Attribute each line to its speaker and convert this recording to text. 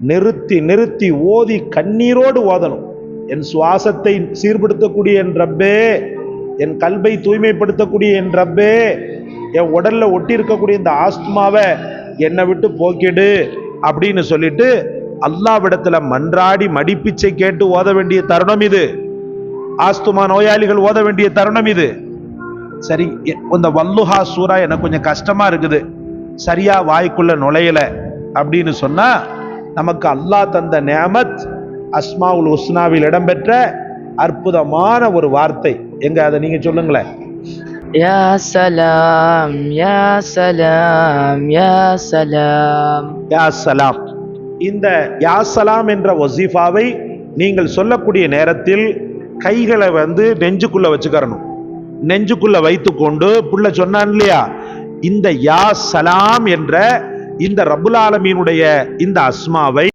Speaker 1: நிறுத்தி நிறுத்தி ஓதி கண்ணீரோடு ஓதணும். என் சுவாசத்தை சீர்படுத்தக்கூடிய என் ரப்பே என் கல்வை தூய்மைப்படுத்தக்கூடிய என் ரப்பே என் உடல்ல ஒட்டி இருக்கக்கூடிய இந்த ஆஸ்துமாவை என்னை விட்டு போக்கிடு அப்படின்னு சொல்லிட்டு அல்லாவிடத்துல மன்றாடி மடிப்பிச்சை கேட்டு ஓத வேண்டிய தருணம் இது. ஆஸ்துமா நோயாளிகள் ஓத வேண்டிய தருணம் இது. சரி எ- இந்த வல்லுஹா சூரா எனக்கு கொஞ்சம் கஷ்டமா இருக்குது. சரியா வாய்க்குள்ள நுழையல அப்படின்னு சொன்னா நமக்கு அல்லாஹ் தந்த நேமத் அஸ்மாவுல் உஸ்னாவில் இடம்பெற்ற அற்புதமான ஒரு வார்த்தை. எங்க அதை நீங்க சொல்லுங்களேன்.
Speaker 2: யா சலாம் யா சலாம் யா சலாம்.
Speaker 1: யா சலாம். இந்த யா சலாம் என்ற வசீஃபாவை நீங்கள் சொல்லக்கூடிய நேரத்தில் கைகளை வந்து நெஞ்சுக்குள்ள வச்சுக்கறணும். நெஞ்சுக்குள்ள வைத்துக்கொண்டு புள்ள சொன்னான் இல்லையா? இந்த யா சலாம் என்ற இந்த ரபுல் ஆலமீனுடைய இந்த அஸ்மாவை